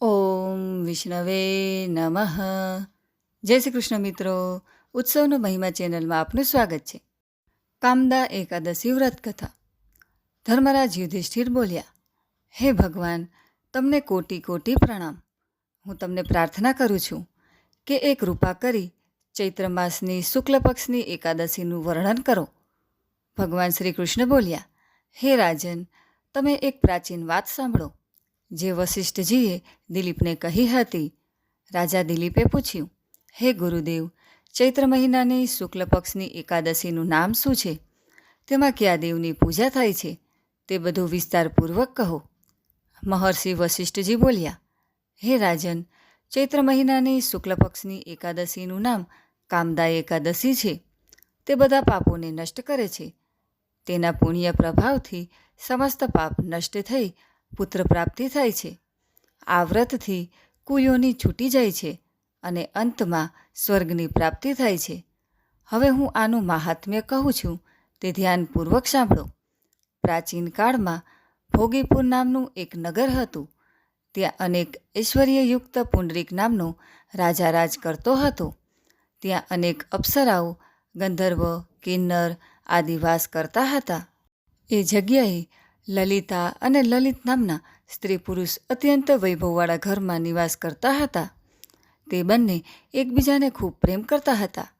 ઓમ વિષ્ણવે નમઃ. જય શ્રી કૃષ્ણ મિત્રો. ઉત્સવનો મહિમા ચેનલમાં આપનું સ્વાગત છે. કામદા એકાદશી વ્રત કથા. ધર્મરાજ યુધિષ્ઠિર બોલ્યા, હે ભગવાન, તમને કોટી કોટી પ્રણામ. હું તમને પ્રાર્થના કરું છું કે એક કૃપા કરી ચૈત્ર માસની શુક્લ પક્ષની એકાદશીનું વર્ણન કરો. ભગવાન શ્રી કૃષ્ણ બોલ્યા, હે રાજન, તમે એક પ્રાચીન વાત સાંભળો. જે વશિષ્ઠજીએ દિલીપને કહી હતી, રાજા દિલીપે પૂછ્યું, હે ગુરુદેવ, ચૈત્ર મહિનાની શુક્લ પક્ષની એકાદશીનું નામ શું છે? તેમાં કયા દેવની પૂજા થાય છે? તે બધું વિસ્તારપૂર્વક કહો. મહર્ષિ વશિષ્ઠજી બોલ્યા, હે રાજન, ચૈત્ર મહિનાની શુક્લ પક્ષની એકાદશીનું નામ કામદા એકાદશી છે. તે બધા પાપોને નષ્ટ કરે છે. તેના પુણ્ય પ્રભાવથી સમસ્ત પાપ નષ્ટ થઈ પુત્ર પ્રાપ્તિ થાય છે. આ વ્રતથી કુયોની છૂટી જાય છે અને અંતમાં સ્વર્ગની પ્રાપ્તિ થાય છે. હવે હું આનું મહાત્મ્ય કહું છું, તે ધ્યાનપૂર્વક સાંભળો. પ્રાચીન કાળમાં ભોગીપુર નામનું એક નગર હતું. ત્યાં અનેક ઐશ્વર્યયુક્ત પુંડરીક નામનો રાજા રાજ કરતો હતો. ત્યાં અનેક અપ્સરાઓ, ગંધર્વ, કિન્નર આદિ વાસ કરતા હતા. એ જગ્યાએ લલિતા અને લલિત નામના સ્ત્રી પુરુષ અત્યંત વૈભવવાળા ઘરમાં નિવાસ કરતા હતા. તે બંને એકબીજાને ખૂબ પ્રેમ કરતા હતા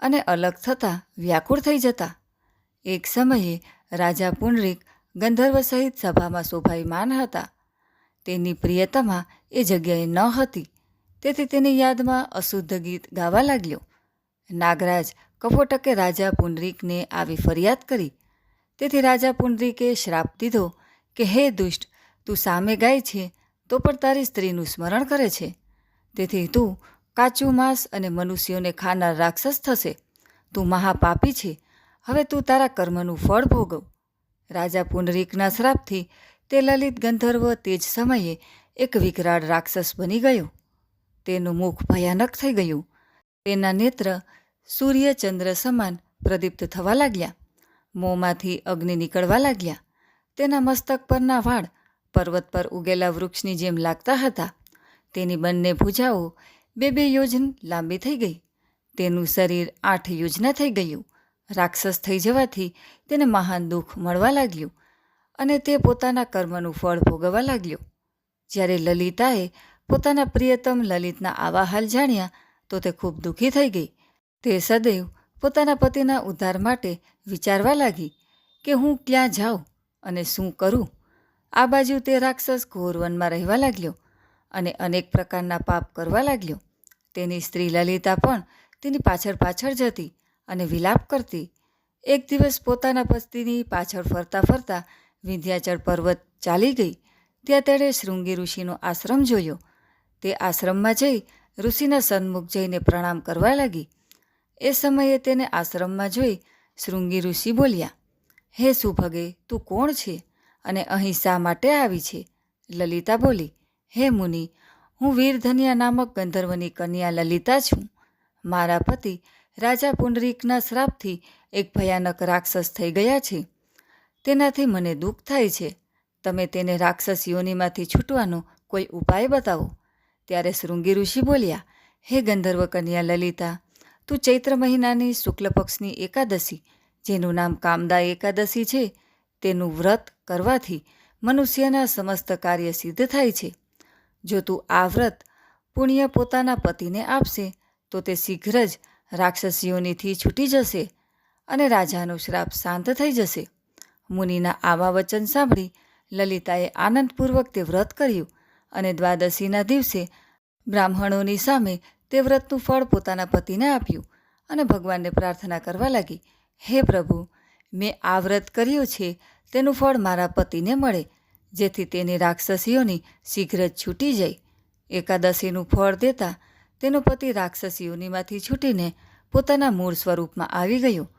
અને અલગ થતાં વ્યાકુળ થઈ જતા. એક સમયે રાજા પુનરિક ગંધર્વ સહિત સભામાં શોભાયમાન હતા. તેની પ્રિયતમા એ જગ્યાએ ન હતી. તેથી તેની યાદમાં અશુદ્ધ ગીત ગાવા લાગ્યો. નાગરાજ કફોટકે રાજા પુનરિકને આવી ફરિયાદ કરી તેથી રાજા પુંડરીકે શ્રાપ દીધો કે, હે દુષ્ટ, તું સામે ગાય છે, તો પણ તારી સ્ત્રીનું સ્મરણ કરે છે. તેથી તું કાચું માંસ અને મનુષ્યોને ખાનાર રાક્ષસ થશે. તું મહાપાપી છે. હવે તું તારા કર્મનું ફળ ભોગવ. રાજા પુનરીકના શ્રાપથી તે લલિત ગંધર્વ તે જ સમયે એક વિકરાળ રાક્ષસ બની ગયો. તેનું મુખ ભયાનક થઈ ગયું. તેના નેત્ર સૂર્ય ચંદ્ર સમાન પ્રદીપ્ત થવા લાગ્યા. મોંમાંથી અગ્નિ નીકળવા લાગ્યા. તેના મસ્તક પરના વાળ પર્વત પર ઉગેલા વૃક્ષની જેમ લાગતા હતા. તેની બંને ભૂજાઓ બે બે યોજન લાંબી થઈ ગઈ. તેનું શરીર આઠ યોજના થઈ ગયું. રાક્ષસ થઈ જવાથી તેને મહાન દુઃખ મળવા લાગ્યું અને તે પોતાના કર્મનું ફળ ભોગવવા લાગ્યો. જ્યારે લલિતાએ પોતાના પ્રિયતમ લલિતના આવા હાલ જાણ્યા તો તે ખૂબ દુઃખી થઈ ગઈ. તે સદૈવ પોતાના પતિના ઉદ્ધાર માટે વિચારવા લાગી કે હું ક્યાં જાઉં અને શું કરું? આ બાજુ તે રાક્ષસ ઘોરવનમાં રહેવા લાગ્યો અને અનેક પ્રકારના પાપ કરવા લાગ્યો. તેની સ્ત્રી લલિતા પણ તેની પાછળ પાછળ જતી અને વિલાપ કરતી. એક દિવસ પોતાના પતિની પાછળ ફરતા ફરતા વિંધ્યાચળ પર્વત ચાલી ગઈ. ત્યાં તેણે શૃંગી ઋષિનો આશ્રમ જોયો. તે આશ્રમમાં જઈ ઋષિના સન્મુખ જઈને પ્રણામ કરવા લાગી. એ સમયે તેને આશ્રમમાં જોઈ શૃંગી ઋષિ બોલ્યા, હે સુભગે, તું કોણ છે અને અહીં શા માટે આવી છે? લલિતા બોલી, હે મુનિ, હું વીરધન્યા નામક ગંધર્વની કન્યા લલિતા છું. મારા પતિ રાજા પુંડરીકના શ્રાપથી એક ભયાનક રાક્ષસ થઈ ગયા છે. તેનાથી મને દુઃખ થાય છે. તમે તેને રાક્ષસ યોનિમાંથી છૂટવાનો કોઈ ઉપાય બતાવો. ત્યારે શૃંગી ઋષિ બોલ્યા, હે ગંધર્વ કન્યા લલિતા તું ચૈત્ર મહિનાની શુક્લ પક્ષની એકાદશી, જેનું નામ કામદા એકાદશી છે, તેનું વ્રત કરવાથી મનુષ્યના સમસ્ત કાર્ય સિદ્ધ થાય છે. જો તું આ વ્રત પુણ્ય પોતાના પતિને આપશે, તો તે શીઘ્ર જ રાક્ષસીઓનીથી છૂટી જશે અને રાજાનો શ્રાપ શાંત થઈ જશે. મુનિના આવા વચન સાંભળી લલિતાએ આનંદપૂર્વક તે વ્રત કર્યું અને દ્વાદશીના દિવસે બ્રાહ્મણોની સામે તે વ્રતનું ફળ પોતાના પતિને આપ્યું અને ભગવાનને પ્રાર્થના કરવા લાગી, હે પ્રભુ, મેં આ વ્રત કર્યું છે, તેનું ફળ મારા પતિને મળે, જેથી તેની રાક્ષસીઓની શીઘ્ર જ છૂટી જાય. એકાદશીનું ફળ દેતા તેનો પતિ રાક્ષસીઓનીમાંથી છૂટીને પોતાના મૂળ સ્વરૂપમાં આવી ગયો.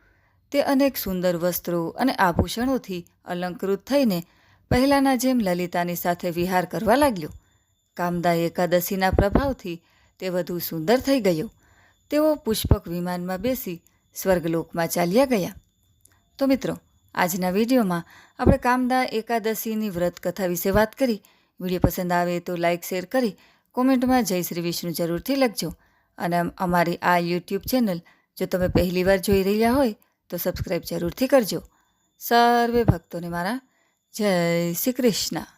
તે અનેક સુંદર વસ્ત્રો અને આભૂષણોથી અલંકૃત થઈને પહેલાંના જેમ લલિતાની સાથે વિહાર કરવા લાગ્યો. કામદા એકાદશીના પ્રભાવથી તે વધુ સુંદર થઈ ગયો. તેઓ પુષ્પક વિમાનમાં બેસી સ્વર્ગલોકમાં ચાલ્યા ગયા. તો મિત્રો, આજના વિડીયોમાં આપણે કામદા એકાદશીની વ્રત કથા વિશે વાત કરી. વીડિયો પસંદ આવે તો લાઇક શેર કરી, કોમેન્ટમાં જય શ્રી વિષ્ણુ જરૂરથી લખજો. અને અમારી આ યુટ્યુબ ચેનલ જો તમે પહેલીવાર જોઈ રહ્યા હોય તો સબસ્ક્રાઈબ જરૂરથી કરજો. સર્વે ભક્તોને મારા જય શ્રી કૃષ્ણ.